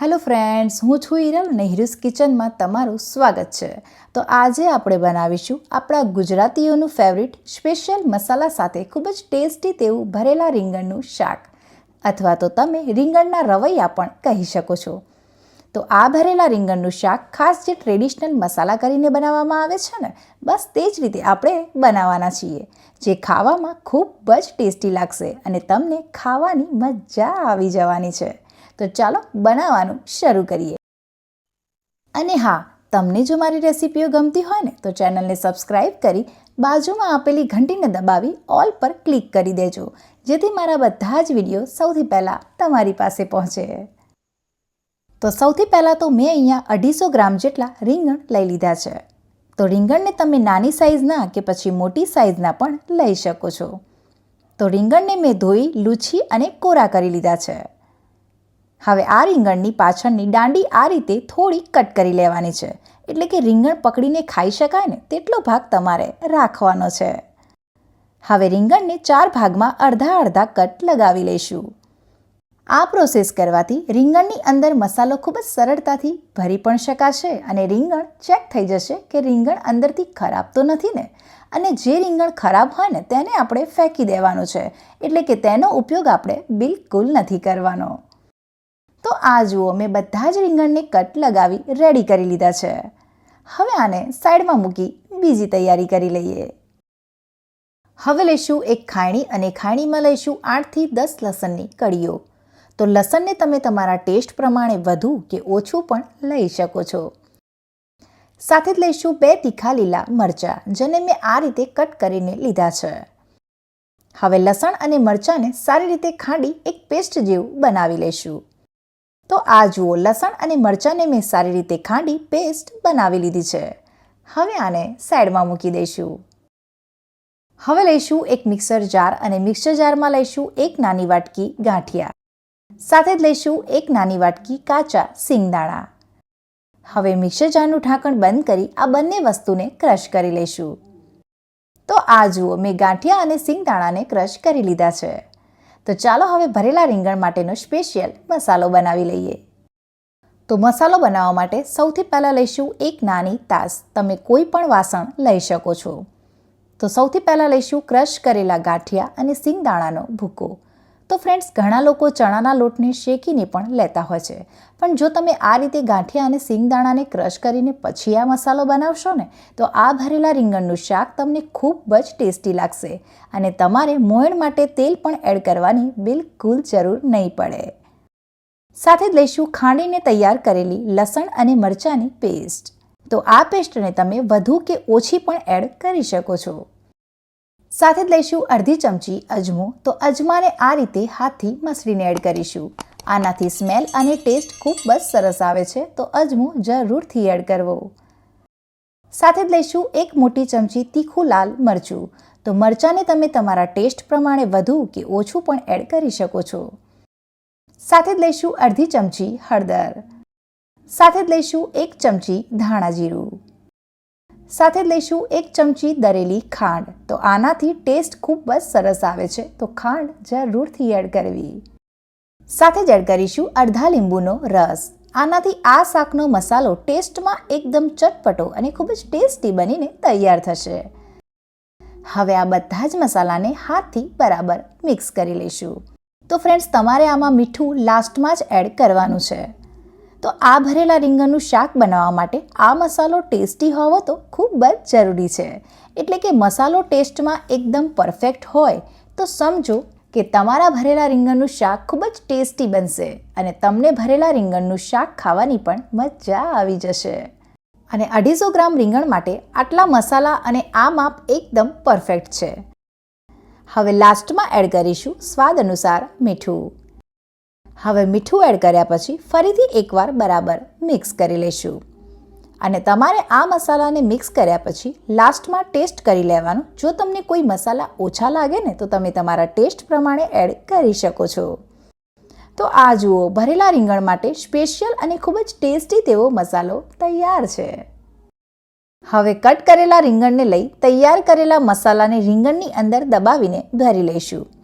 Hello friends હું છું હિરલ અને કિચનમાં તમારું સ્વાગત છે. તો આજે આપણે બનાવીશું આપણા ગુજરાતીઓનું ફેવરિટ સ્પેશિયલ મસાલા સાથે ખૂબ જ ટેસ્ટી તેવું ભરેલા રીંગણનું શાક. અથવા તો તમે રીંગણના રવૈયા પણ કહી શકો છો. તો આ ભરેલા રીંગણનું શાક ખાસ જે ટ્રેડિશનલ મસાલા કરીને બનાવવામાં આવે છે ને, બસ તે જ રીતે આપણે બનાવવાના છીએ, જે ખાવામાં ખૂબ જ ટેસ્ટી લાગશે અને તમને ખાવાની મજા આવી જવાની છે. તો ચાલો બનાવવાનું શરૂ કરીએ. અને હા, તમને જો મારી રેસીપીઓ ગમતી હોય ને, તો ચેનલને સબસ્ક્રાઈબ કરી બાજુમાં આપેલી ઘંટીને દબાવી ઓલ પર ક્લિક કરી દેજો, જેથી મારા બધા જ વીડિયો સૌથી પહેલાં તમારી પાસે પહોંચે. તો સૌથી પહેલાં તો મેં અહીંયા અઢીસો ગ્રામ જેટલા રીંગણ લઈ લીધા છે. તો રીંગણને તમે નાની સાઇઝના કે પછી મોટી સાઇઝના પણ લઈ શકો છો. તો રીંગણને મેં ધોઈ, લૂછી અને કોરા કરી લીધા છે. હવે આ રીંગણની પાછળની દાંડી આ રીતે થોડી કટ કરી લેવાની છે. એટલે કે રીંગણ પકડીને ખાઈ શકાય ને તેટલો ભાગ તમારે રાખવાનો છે. હવે રીંગણને ચાર ભાગમાં અડધા અડધા કટ લગાવી લઈશું. આ પ્રોસેસ કરવાથી રીંગણની અંદર મસાલો ખૂબ જ સરળતાથી ભરી પણ શકાશે અને રીંગણ ચેક થઈ જશે કે રીંગણ અંદરથી ખરાબ તો નથી ને? અને જે રીંગણ ખરાબ હોય ને તેને આપણે ફેંકી દેવાનું છે. એટલે કે તેનો ઉપયોગ આપણે બિલકુલ નથી કરવાનો. તો આ જુઓ, મેં બધા જ રીંગણને કટ લગાવી રેડી કરી લીધા છે. હવે આને સાઈડમાં મૂકી બીજી તૈયારી કરી લઈએ. હવે લઈશું એક ખાયણી અને ખાયણીમાં લઈશું આઠથી દસ લસણની કળીઓ. તો લસણને તમે તમારા ટેસ્ટ પ્રમાણે વધુ કે ઓછું પણ લઈ શકો છો. સાથે જ લઈશું બે તીખા લીલા મરચાં, જેને મેં આ રીતે કટ કરીને લીધા છે. હવે લસણ અને મરચાંને સારી રીતે ખાંડી એક પેસ્ટ જેવું બનાવી લઈશું. તો આ જુઓ, લસણ અને મરચાંને મેં સારી રીતે ખાંડી પેસ્ટ બનાવી લીધી છે. હવે આને સાઈડમાં મૂકી દઈશું. હવે લઈશું એક મિક્સર જાર અને મિક્સર જારમાં લઈશું એક નાની વાટકી ગાંઠિયા. સાથે જ લઈશું એક નાની વાટકી કાચા સિંગદાણા. હવે મિક્સર જારનું ઢાંકણ બંધ કરી આ બંને વસ્તુને ક્રશ કરી લઈશું. તો આ જુઓ, મેં ગાંઠિયા અને સિંગદાણાને ક્રશ કરી લીધા છે. તો ચાલો હવે ભરેલા રીંગણ માટેનો સ્પેશિયલ મસાલો બનાવી લઈએ. તો મસાલો બનાવવા માટે સૌથી પહેલાં લઈશું એક નાની તાસ. તમે કોઈ પણ વાસણ લઈ શકો છો. તો સૌથી પહેલાં લઈશું ક્રશ કરેલા ગાંઠિયા અને સિંગદાણાનો ભૂકો. તો ફ્રેન્ડ્સ ઘણા લોકો ચણાના લોટને શેકીને પણ લેતા હોય છે. પણ જો તમે આ રીતે ગાંઠિયા અને સિંગદાણાને ક્રશ કરીને પછી આ મસાલો બનાવશો ને, તો આ ભરેલા રીંગણનું શાક તમને ખૂબ જ ટેસ્ટી લાગશે. અને તમારે મોયણ માટે તેલ પણ એડ કરવાની બિલકુલ જરૂર નહીં પડે. સાથે જ લઈશું ખાંડીને તૈયાર કરેલી લસણ અને મરચાંની પેસ્ટ તો આ પેસ્ટને તમે વધુ કે ઓછી પણ એડ કરી શકો છો. સાથે જ લઈશું અડધી ચમચી અજમો. તો અજમાને આ રીતે હાથથી મસળીને એડ કરીશું. આનાથી સ્મેલ અને ટેસ્ટ ખૂબ જ સરસ આવે છે. તો અજમો જરૂરથી એડ કરવો. સાથે જ લઈશું એક મોટી ચમચી તીખું લાલ મરચું. તો મરચાંને તમે તમારા ટેસ્ટ પ્રમાણે વધુ કે ઓછું પણ એડ કરી શકો છો. સાથે જ લઈશું અડધી ચમચી હળદર. સાથે જ લઈશું એક ચમચી ધાણા જીરું. સાથે લઈશું એક ચમચી દરેલી ખાંડ. તો આનાથી ટેસ્ટ ખૂબ જ સરસ આવે છે. તો ખાંડ જરૂરથી એડ કરવી. સાથે જ એડ કરીશું અડધા લીંબુનો રસ. આનાથી આ શાકનો મસાલો ટેસ્ટમાં એકદમ ચટપટો અને ખૂબ જ ટેસ્ટી બનીને તૈયાર થશે. હવે આ બધા જ મસાલાને હાથથી બરાબર મિક્સ કરી લઈશું. તો ફ્રેન્ડ્સ, તમારે આમાં મીઠું લાસ્ટમાં જ એડ કરવાનું છે. તો આ ભરેલા રીંગણનું શાક બનાવવા માટે આ મસાલો ટેસ્ટી હોવો તો ખૂબ જ જરૂરી છે. એટલે કે મસાલો ટેસ્ટમાં એકદમ પરફેક્ટ હોય તો સમજો કે તમારા ભરેલા રીંગણનું શાક ખૂબ જ ટેસ્ટી બનશે અને તમને ભરેલા રીંગણનું શાક ખાવાની પણ મજા આવી જશે. અને અઢીસો ગ્રામ રીંગણ માટે આટલા મસાલા અને આ માપ એકદમ પરફેક્ટ છે. હવે લાસ્ટમાં એડ કરીશું સ્વાદ અનુસાર મીઠું. હવે મીઠું એડ કર્યા પછી ફરીથી એકવાર બરાબર મિક્સ કરી લઈશું. અને તમારે આ મસાલાને મિક્સ કર્યા પછી લાસ્ટમાં ટેસ્ટ કરી લેવાનું. જો તમને કોઈ મસાલા ઓછા લાગે ને, તો તમે તમારા ટેસ્ટ પ્રમાણે એડ કરી શકો છો. તો આ જુઓ, ભરેલા રીંગણ માટે સ્પેશિયલ અને ખૂબ જ ટેસ્ટી તેવો મસાલો તૈયાર છે. હવે કટ કરેલા રીંગણને લઈ તૈયાર કરેલા મસાલાને રીંગણની અંદર દબાવીને ભરી લઈશું.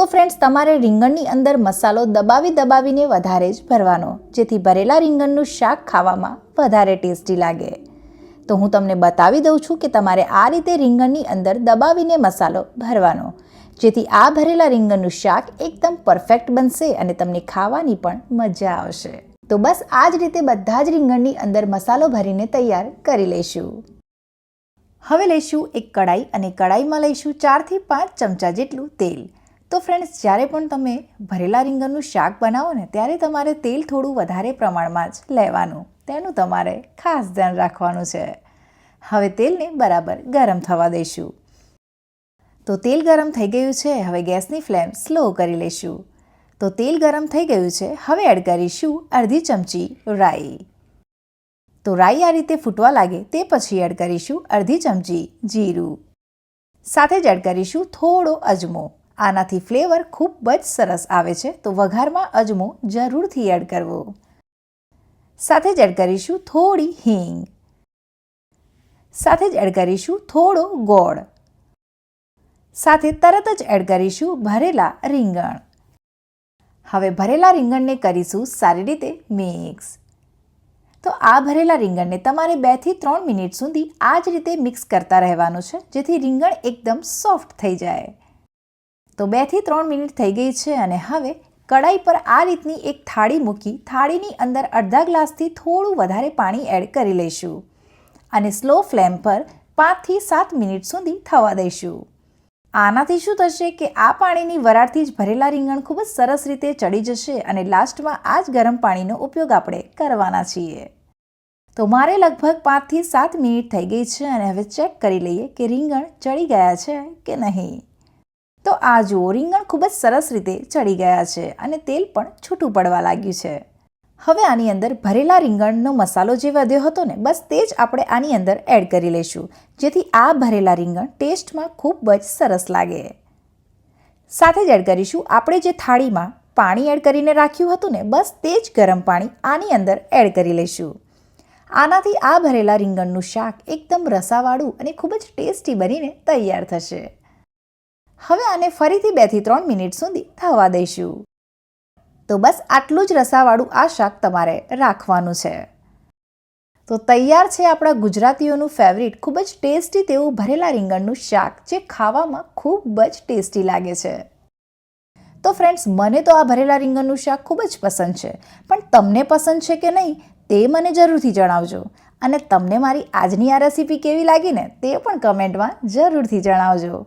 તો ફ્રેન્ડ્સ તમારે રીંગણની અંદર મસાલો દબાવી દબાવીને વધારે જ ભરવાનો, જેથી ભરેલા રીંગણનું શાક ખાવામાં વધારે ટેસ્ટી લાગે. તો હું તમને બતાવી દઉં છું કે તમારે આ રીતે રીંગણની અંદર દબાવીને મસાલો ભરવાનો, જેથી આ ભરેલા રીંગણનું શાક એકદમ પરફેક્ટ બનશે અને તમને ખાવાની પણ મજા આવશે. તો બસ આ જ રીતે બધા જ રીંગણની અંદર મસાલો ભરીને તૈયાર કરી લઈશું. હવે લઈશું એક કડાઈ અને કડાઈમાં લઈશું ચારથી પાંચ ચમચા જેટલું તેલ. તો ફ્રેન્ડ્સ જ્યારે પણ તમે ભરેલા રીંગણનું શાક બનાવો ને, ત્યારે તમારે તેલ થોડું વધારે પ્રમાણમાં જ લેવાનું. તેનું તમારે ખાસ ધ્યાન રાખવાનું છે. હવે તેલને બરાબર ગરમ થવા દઈશું. તો તેલ ગરમ થઈ ગયું છે, હવે ગેસની ફ્લેમ સ્લો કરી લઈશું. તો તેલ ગરમ થઈ ગયું છે, હવે એડ કરીશું અડધી ચમચી રાઈ. તો રાઈ આ રીતે ફૂટવા લાગે તે પછી એડ કરીશું અડધી ચમચી જીરું. સાથે જ એડ કરીશું થોડો અજમો. આનાથી ફ્લેવર ખૂબ જ સરસ આવે છે, તો વઘારમાં અજમો જરૂરથી એડ કરવો. સાથે જ એડ કરીશું થોડી હિંગ. સાથે જ એડ કરીશું થોડો ગોળ. સાથે તરત જ એડ કરીશું ભરેલા રીંગણ. હવે ભરેલા રીંગણને કરીશું સારી રીતે મિક્સ. તો આ ભરેલા રીંગણને તમારે બેથી ત્રણ મિનિટ સુધી આ જ રીતે મિક્સ કરતા રહેવાનું છે, જેથી રીંગણ એકદમ સોફ્ટ થઈ જાય. તો બેથી ત્રણ મિનિટ થઈ ગઈ છે અને હવે કડાઈ પર આ રીતની એક થાળી મૂકી થાળીની અંદર અડધા ગ્લાસથી થોડું વધારે પાણી એડ કરી લઈશું અને સ્લો ફ્લેમ પર પાંચથી સાત મિનિટ સુધી થવા દઈશું. આનાથી શું થશે કે આ પાણીની વરાળથી જ ભરેલા રીંગણ ખૂબ જ સરસ રીતે ચડી જશે અને લાસ્ટમાં આ જ ગરમ પાણીનો ઉપયોગ આપણે કરવાના છીએ. તો મારે લગભગ પાંચથી સાત મિનિટ થઈ ગઈ છે અને હવે ચેક કરી લઈએ કે રીંગણ ચડી ગયા છે કે નહીં. તો આ જુઓ, રીંગણ ખૂબ જ સરસ રીતે ચડી ગયા છે અને તેલ પણ છૂટું પડવા લાગ્યું છે. હવે આની અંદર ભરેલા રીંગણનો મસાલો જે વધ્યો હતો ને, બસ તે જ આપણે આની અંદર એડ કરી લઈશું, જેથી આ ભરેલા રીંગણ ટેસ્ટમાં ખૂબ જ સરસ લાગે. સાથે જ એડ કરીશું આપણે જે થાળીમાં પાણી એડ કરીને રાખ્યું હતું ને, બસ તે જ ગરમ પાણી આની અંદર એડ કરી લઈશું. આનાથી આ ભરેલા રીંગણનું શાક એકદમ રસાવાળું અને ખૂબ જ ટેસ્ટી બનીને તૈયાર થશે. હવે આને ફરીથી બેથી ત્રણ મિનિટ સુધી થવા દઈશું. તો બસ આટલું જ રસાવાળું આ શાક તમારે રાખવાનું છે. તો તૈયાર છે આપણા ગુજરાતીઓનું ફેવરિટ ખૂબ જ ટેસ્ટી તેવું ભરેલા રીંગણનું શાક, જે ખાવામાં ખૂબ જ ટેસ્ટી લાગે છે. તો ફ્રેન્ડ્સ મને તો આ ભરેલા રીંગણનું શાક ખૂબ જ પસંદ છે. પણ તમને પસંદ છે કે નહીં, તે મને જરૂરથી જણાવજો. અને તમને મારી આજની આ રેસીપી કેવી લાગી ને, તે પણ કમેન્ટમાં જરૂરથી જણાવજો.